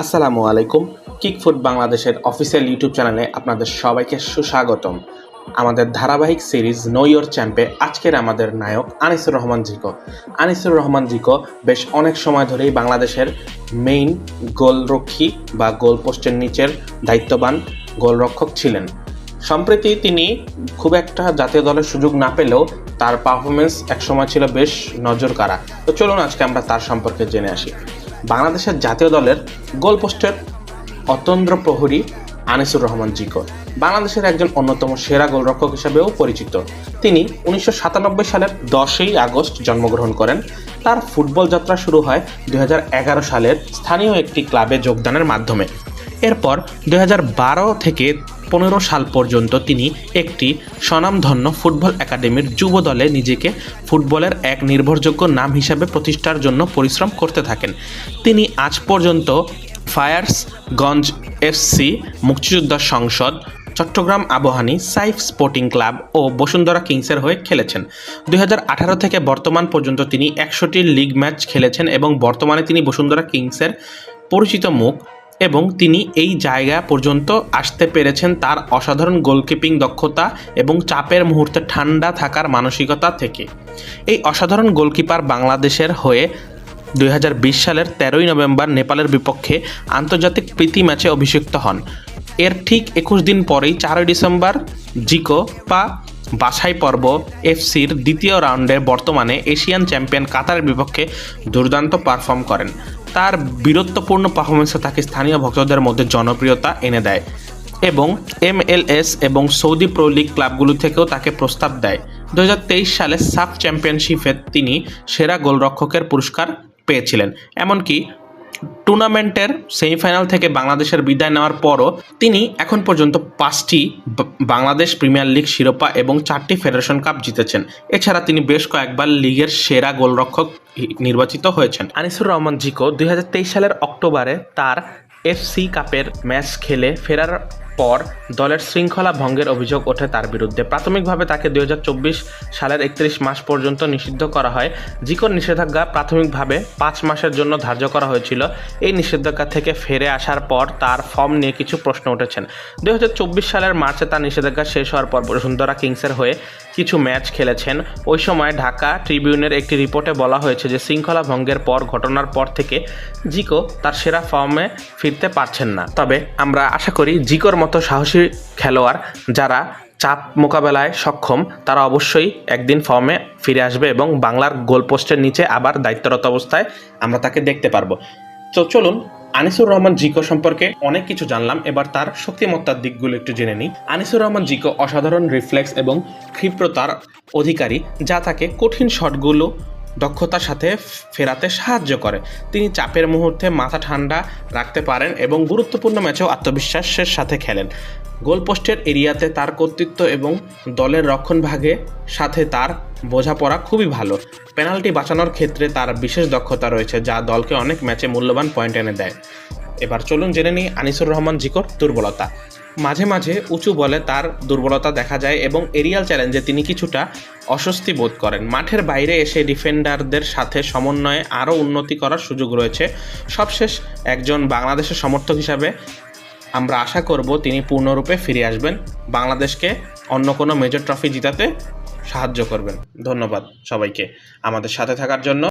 আসসালামু আলাইকুম। Kick Food বাংলাদেশের অফিসিয়াল ইউটিউব চ্যানেলে আপনাদের সবাইকে সুস্বাগতম। আমাদের ধারাবাহিক সিরিজ নো ইয়োর চ্যাম্পে আজকের আমাদের নায়ক আনিসুর রহমান জিকো। আনিসুর রহমান জিকো বেশ অনেক সময় ধরেই বাংলাদেশের মেইন গোলরক্ষী বা গোল পোস্টের নিচের দায়িত্ববান গোলরক্ষক ছিলেন। সম্প্রতি তিনি খুব একটা জাতীয় দলের সুযোগ না পেলেও তার পারফরমেন্স একসময় ছিল বেশ নজর কাড়া তো চলুন আজকে আমরা তার সম্পর্কে জেনে আসি। বাংলাদেশের জাতীয় দলের গোল পোস্টের অতন্দ্র প্রহরী আনিসুর রহমান জিকো বাংলাদেশের একজন অন্যতম সেরা গোলরক্ষক হিসেবেও পরিচিত। তিনি উনিশশো সাতানব্বই সালের দশই আগস্ট জন্মগ্রহণ করেন। তার ফুটবল যাত্রা শুরু হয় দু হাজার এগারো সালের স্থানীয় একটি ক্লাবে যোগদানের মাধ্যমে। এরপর দু হাজার বারো থেকে সাল পর্যন্ত তিনি একটি স্বনামধন্য ফুটবল একাডেমির যুব দলে নিজেকে ফুটবলের এক নির্ভরযোগ্য নাম হিসাবে প্রতিষ্ঠার জন্য পরিশ্রম করতে থাকেন। তিনি আজ পর্যন্ত ফায়ার্সগঞ্জ FC Muktijoddha Sangsad, Chittagong Abahani, Saif sporting club ও বসুন্ধরা কিংসের হয়ে খেলেছেন। দুই হাজার আঠারো থেকে বর্তমান পর্যন্ত তিনি একশোটি লিগ ম্যাচ খেলেছেন এবং বর্তমানে তিনি বসুন্ধরা কিংসের পরিচিত মুখ এবং তিনি এই জায়গা পর্যন্ত আসতে পেরেছেন তার অসাধারণ গোলকিপিং দক্ষতা এবং চাপের মুহূর্তে ঠান্ডা থাকার মানসিকতা থেকে। এই অসাধারণ গোলকিপার বাংলাদেশের হয়ে দুই হাজার বিশ সালের তেরোই নভেম্বর নেপালের বিপক্ষে আন্তর্জাতিক প্রীতি ম্যাচে অভিষিক্ত হন। এর ঠিক একুশ দিন পরেই চারই ডিসেম্বর জিকো পা বাছাই পর্ব এফসির দ্বিতীয় রাউন্ডে বর্তমানে এশিয়ান চ্যাম্পিয়ন কাতারের বিপক্ষে দুর্দান্ত পারফর্ম করেন। তার বীরত্বপূর্ণ পারফরমেন্সে তাকে স্থানীয় ভক্তদের মধ্যে জনপ্রিয়তা এনে দেয় এবং এমএলএস এবং সৌদি প্রো লিগ ক্লাবগুলো থেকেও তাকে প্রস্তাব দেয়। দু হাজার তেইশ সালে সাফ চ্যাম্পিয়নশিপে তিনি সেরা গোলরক্ষকের পুরস্কার পেয়েছিলেন। এমনকি টুর্নামেন্টের সেমিফাইনাল থেকে বাংলাদেশের বিদায় নেওয়ার পরও তিনি এখন পর্যন্ত পাঁচটি বাংলাদেশ প্রিমিয়ার লিগ, শিরোপা এবং চারটি ফেডারেশন কাপ জিতেছেন। এছাড়া তিনি বেশ কয়েকবার লিগের সেরা গোলরক্ষক নির্বাচিত হয়েছেন। আনিসুর রহমান জিকো দুই হাজার তেইশ সালের অক্টোবরে তার এফসি কাপের ম্যাচ খেলে ফেরার পর দলের শৃঙ্খলা ভঙ্গের অভিযোগ ওঠে তার বিরুদ্ধে। প্রাথমিকভাবে তাকে দুই হাজার চব্বিশ সালের একত্রিশ মাস পর্যন্ত নিষিদ্ধ করা হয়। জিকোর নিষেধাজ্ঞা প্রাথমিকভাবে পাঁচ মাসের জন্য ধার্য করা হয়েছিল। এই নিষেধাজ্ঞা থেকে ফিরে আসার পর তার ফর্ম নিয়ে কিছু প্রশ্ন উঠেছেন। দুই হাজার চব্বিশ সালের মার্চে তার নিষেধাজ্ঞা শেষ হওয়ার পর বসুন্ধরা কিংসের হয়ে কিছু ম্যাচ খেলেছেন। ওই সময় ঢাকা ট্রিবিউনের একটি রিপোর্টে বলা হয়েছে যে, শৃঙ্খলা ভঙ্গের পর, ঘটনার পর থেকে জিকো তার সেরা ফর্মে ফিরতে পারছেন না। তবে আমরা আশা করি জিকোর মতো সাহসী খেলোয়াড় যারা চাপ মোকাবেলায় সক্ষম, তারা অবশ্যই একদিন ফর্মে ফিরে আসবে এবং বাংলার গোলপোস্টের নিচে আবার দায়িত্বরত অবস্থায় আমরা তাকে দেখতে পারব। তো চলুন, আনিসুর রহমান জিকো সম্পর্কে অনেক কিছু জানলাম, এবার তার শক্তিমত্তার দিকগুলো একটু জেনে নিই। আনিসুর রহমান জিকো অসাধারণ রিফ্লেক্স এবং ক্ষিপ্রতার অধিকারী, যা তাকে কঠিন শটগুলো দক্ষতার সাথে ফেরাতে সাহায্য করে। তিনি চাপের মুহূর্তে মাথা ঠান্ডা রাখতে পারেন এবং গুরুত্বপূর্ণ ম্যাচেও আত্মবিশ্বাসের সাথে খেলেন। গোলপোস্টের এরিয়াতে তার কর্তৃত্ব এবং দলের রক্ষণভাগে সাথে তার বোঝাপড়া খুবই ভালো। পেনাল্টি বাঁচানোর ক্ষেত্রে তার বিশেষ দক্ষতা রয়েছে, যা দলকে অনেক ম্যাচে মূল্যবান পয়েন্ট এনে দেয়। এবার চলুন জেনে নিই আনিসুর রহমান জিকোর দুর্বলতা। মাঝে মাঝে উঁচু বলে তার দুর্বলতা দেখা যায় এবং এরিয়াল চ্যালেঞ্জে তিনি কিছুটা অস্বস্তি বোধ করেন। মাঠের বাইরে এসে ডিফেন্ডারদের সাথে সমন্বয়ে আরও উন্নতি করার সুযোগ রয়েছে। সবশেষ একজন বাংলাদেশের সমর্থক হিসাবে আমরা আশা করব তিনি পূর্ণরূপে ফিরে আসবেন। বাংলাদেশকে অন্য কোনো মেজর ট্রফি জিতাতে সাহায্য করবেন। ধন্যবাদ সবাইকে। আমাদের সাথে থাকার জন্য